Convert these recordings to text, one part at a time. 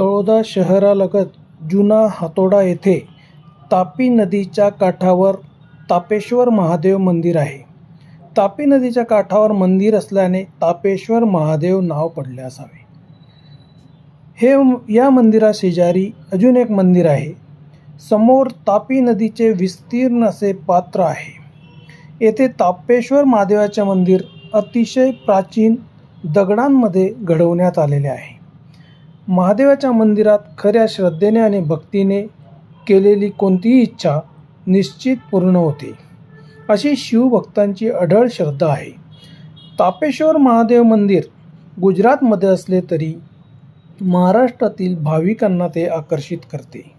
तळोदा शहरालगत जुना हातोडा येथे तापी नदीच्या काठावर तापेश्वर महादेव मंदिर आहे. तापी नदीच्या काठावर मंदिर असल्याने तापेश्वर महादेव नाव पडले असावे. हे या मंदिराशेजारी अजून एक मंदिर आहे. समोर तापी नदीचे विस्तीर्ण असे पात्र आहे. येथे तापेश्वर महादेवाचे मंदिर अतिशय प्राचीन दगडांमध्ये घडवण्यात आलेले आहे. महादेवाच्या मंदिरात खऱ्या श्रद्धेने आणि भक्तीने केलेली कोणतीही इच्छा निश्चित पूर्ण होते. अशी शिवभक्तांची अढळ श्रद्धा आहे. तापेश्वर महादेव मंदिर गुजरातमध्ये असले तरी महाराष्ट्रातील भाविकांना ते आकर्षित करते.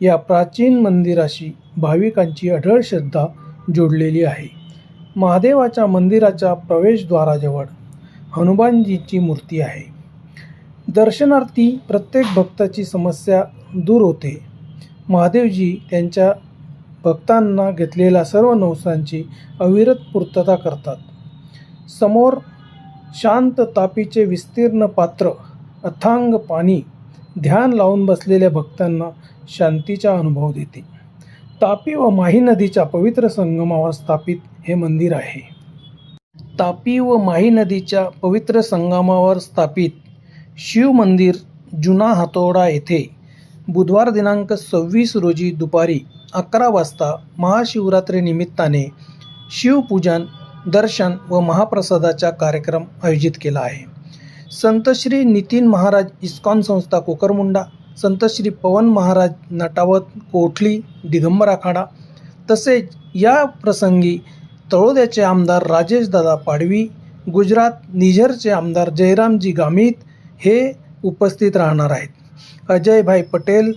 या प्राचीन मंदिराशी भाविकांची अढळ श्रद्धा जोडलेली आहे. महादेवाच्या मंदिराच्या प्रवेशद्वाराजवळ हनुमानजीची मूर्ती आहे. दर्शनार्थी प्रत्येक भक्ताची समस्या दूर होते. महादेवजी त्यांच्या भक्तांना घेतलेल्या सर्व नवसांची अविरत पूर्तता करतात. समोर शांत तापीचे विस्तीर्ण पात्र अथांग पाणी ध्यान लावून बसलेल्या भक्तांना शांतीचा अनुभव देते. तापी व माही नदीच्या पवित्र संगमावर स्थापित हे मंदिर आहे. तापी व माही नदीच्या पवित्र संगमावर स्थापित शिव मंदिर जुना हातोडा येथे बुधवार दिनांक सव्वीस रोजी दुपारी अकरा वाजता महाशिवरात्रीनिमित्ताने शिवपूजन दर्शन व महाप्रसादाचा कार्यक्रम आयोजित केला आहे. संत श्री नितीन महाराज इस्कॉन संस्था कोकरमुंडा संत श्री पवन महाराज नटावत कोठली दिगंबर आखाडा तसेच या प्रसंगी तळोद्याचे आमदार राजेशदादा पाडवी गुजरात निझरचे आमदार जयरामजी गामित हे उपस्थित राहणार आहेत. अजयभाई पटेल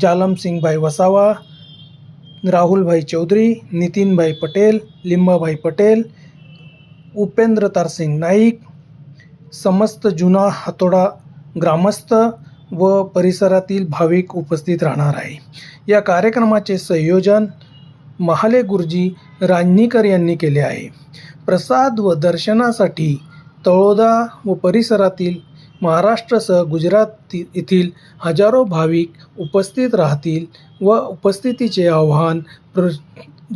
जालमसिंगभाई वसावा राहुलभाई चौधरी नितीनभाई पटेल लिंबाभाई पटेल उपेंद्र तारसिंग नाईक समस्त जुना हातोडा ग्रामस्थ व परिसरातील भाविक उपस्थित राहणार आहे. या कार्यक्रमाचे संयोजन महाले गुरुजी रांजणीकर यांनी केले आहे. प्रसाद व दर्शनासाठी तळोदा व परिसरातील महाराष्ट्रासह गुजरात येथील हजारो भाविक उपस्थित राहतील व उपस्थितीचे आव्हान प्र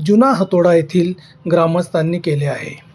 जुना हातोडा येथील ग्रामस्थांनी केले आहे.